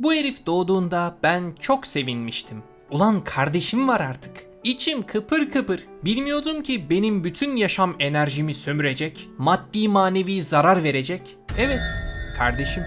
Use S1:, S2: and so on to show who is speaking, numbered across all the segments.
S1: Bu herif doğduğunda ben çok sevinmiştim. Ulan kardeşim var artık. İçim kıpır kıpır. Bilmiyordum ki benim bütün yaşam enerjimi sömürecek, maddi manevi zarar verecek. Evet, kardeşim.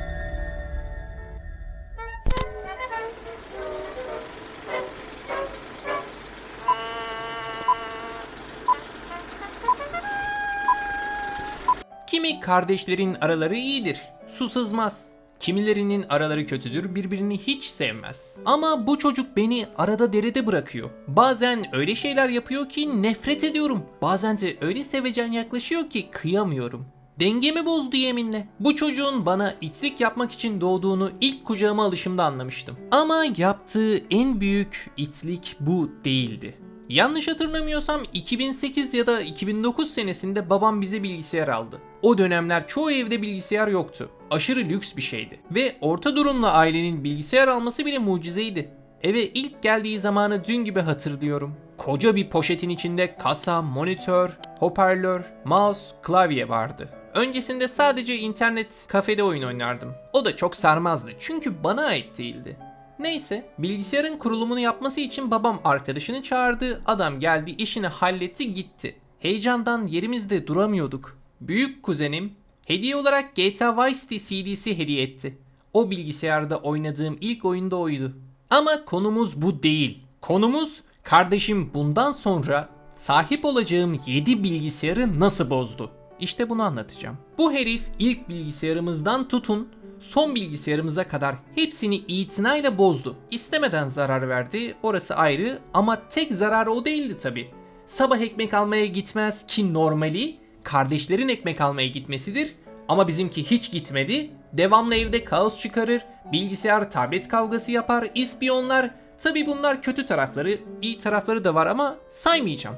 S1: Kimi kardeşlerin araları iyidir, su sızmaz. Kimilerinin araları kötüdür, birbirini hiç sevmez. Ama bu çocuk beni arada derede bırakıyor. Bazen öyle şeyler yapıyor ki nefret ediyorum. Bazen de öyle sevecen yaklaşıyor ki kıyamıyorum. Dengemi bozdu yeminle. Bu çocuğun bana içlik yapmak için doğduğunu ilk kucağıma alışımda anlamıştım. Ama yaptığı en büyük itlik bu değildi. Yanlış hatırlamıyorsam 2008 ya da 2009 senesinde babam bize bilgisayar aldı. O dönemler çoğu evde bilgisayar yoktu. Aşırı lüks bir şeydi. Ve orta durumlu ailenin bilgisayar alması bile mucizeydi. Eve ilk geldiği zamanı dün gibi hatırlıyorum. Koca bir poşetin içinde kasa, monitör, hoparlör, mouse, klavye vardı. Öncesinde sadece internet kafede oyun oynardım. O da çok sarmazdı çünkü bana ait değildi. Neyse bilgisayarın kurulumunu yapması için babam arkadaşını çağırdı. Adam geldi işini halletti gitti. Heyecandan yerimizde duramıyorduk. Büyük kuzenim hediye olarak GTA Vice City CD'si hediye etti. O bilgisayarda oynadığım ilk oyunda oydu. Ama konumuz bu değil. Konumuz kardeşim bundan sonra sahip olacağım 7 bilgisayarı nasıl bozdu? İşte bunu anlatacağım. Bu herif ilk bilgisayarımızdan tutun son bilgisayarımıza kadar hepsini itinayla bozdu. İstemeden zarar verdi orası ayrı ama tek zararı o değildi tabi. Sabah ekmek almaya gitmez ki normali kardeşlerin ekmek almaya gitmesidir. Ama bizimki hiç gitmedi. Devamlı evde kaos çıkarır, bilgisayar tablet kavgası yapar, ispiyonlar. Tabi bunlar kötü tarafları, iyi tarafları da var ama saymayacağım.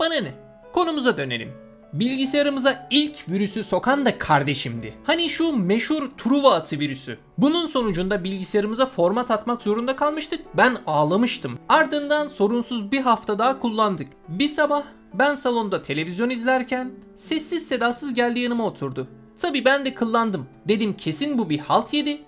S1: Bana ne? Konumuza dönelim. Bilgisayarımıza ilk virüsü sokan da kardeşimdi. Hani şu meşhur Truva atı virüsü. Bunun sonucunda bilgisayarımıza format atmak zorunda kalmıştık. Ben ağlamıştım. Ardından sorunsuz bir hafta daha kullandık. Bir sabah ben salonda televizyon izlerken sessiz sedasız geldi yanıma oturdu. Tabi ben de kıllandım. Dedim kesin bu bir halt yedi.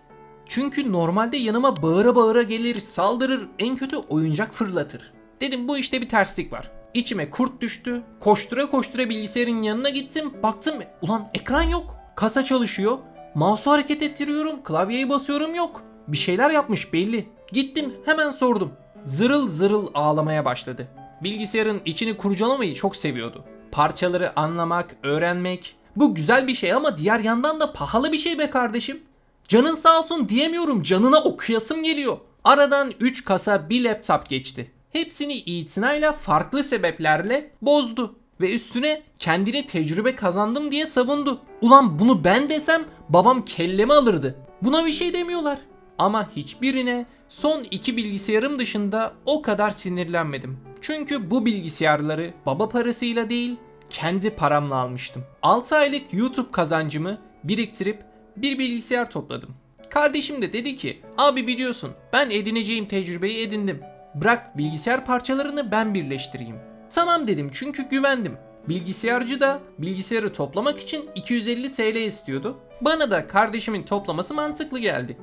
S1: Çünkü normalde yanıma bağıra bağıra gelir, saldırır, en kötü oyuncak fırlatır. Dedim bu işte bir terslik var. İçime kurt düştü. Koştura koştura bilgisayarın yanına gittim. Baktım ulan ekran yok. Kasa çalışıyor. Mouse'u hareket ettiriyorum. Klavyeyi basıyorum yok. Bir şeyler yapmış belli. Gittim hemen sordum. Zırıl zırıl ağlamaya başladı. Bilgisayarın içini kurcalamayı çok seviyordu. Parçaları anlamak, öğrenmek. Bu güzel bir şey ama diğer yandan da pahalı bir şey be kardeşim. Canın sağ olsun diyemiyorum. Canına okuyasım geliyor. Aradan 3 kasa bir laptop geçti hepsini itinayla farklı sebeplerle bozdu ve üstüne kendine tecrübe kazandım diye savundu. Ulan bunu ben desem babam kellemi alırdı. Buna bir şey demiyorlar. Ama hiçbirine son iki bilgisayarım dışında o kadar sinirlenmedim. Çünkü bu bilgisayarları baba parasıyla değil kendi paramla almıştım. 6 aylık YouTube kazancımı biriktirip bir bilgisayar topladım. Kardeşim de dedi ki abi biliyorsun ben edineceğim tecrübeyi edindim. Bırak bilgisayar parçalarını ben birleştireyim. Tamam dedim çünkü güvendim. Bilgisayarcı da bilgisayarı toplamak için 250 TL istiyordu. Bana da kardeşimin toplaması mantıklı geldi.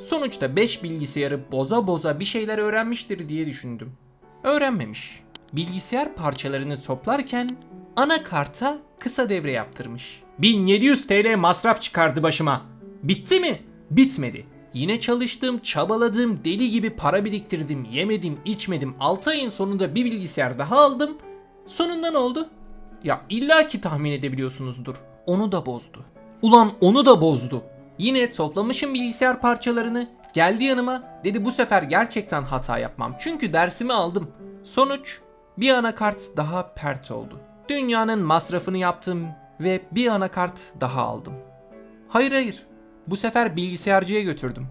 S1: Sonuçta 5 bilgisayarı boza boza bir şeyler öğrenmiştir diye düşündüm. Öğrenmemiş. Bilgisayar parçalarını toplarken anakarta kısa devre yaptırmış. 1700 TL masraf çıkardı başıma. Bitti mi? Bitmedi. Yine çalıştım, çabaladım, deli gibi para biriktirdim, yemedim, içmedim. 6 ayın sonunda bir bilgisayar daha aldım. Sonunda ne oldu? Ya illaki tahmin edebiliyorsunuzdur. Onu da bozdu. Ulan onu da bozdu. Yine toplamışım bilgisayar parçalarını. Geldi yanıma. Dedi bu sefer gerçekten hata yapmam. Çünkü dersimi aldım. Sonuç bir anakart daha pert oldu. Dünyanın masrafını yaptım ve bir anakart daha aldım. Hayır hayır. Bu sefer bilgisayarcıya götürdüm.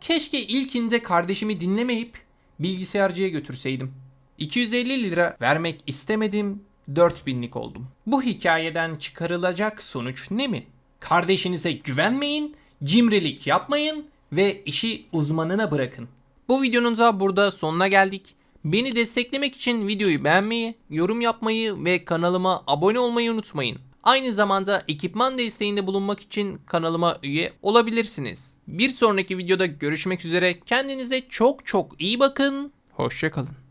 S1: Keşke ilkinde kardeşimi dinlemeyip bilgisayarcıya götürseydim. 250 lira vermek istemedim, 4000'lik oldum. Bu hikayeden çıkarılacak sonuç ne mi? Kardeşinize güvenmeyin, cimrilik yapmayın ve işi uzmanına bırakın. Bu videonun da burada sonuna geldik. Beni desteklemek için videoyu beğenmeyi, yorum yapmayı ve kanalıma abone olmayı unutmayın. Aynı zamanda ekipman desteğinde bulunmak için kanalıma üye olabilirsiniz. Bir sonraki videoda görüşmek üzere. Kendinize çok çok iyi bakın. Hoşçakalın.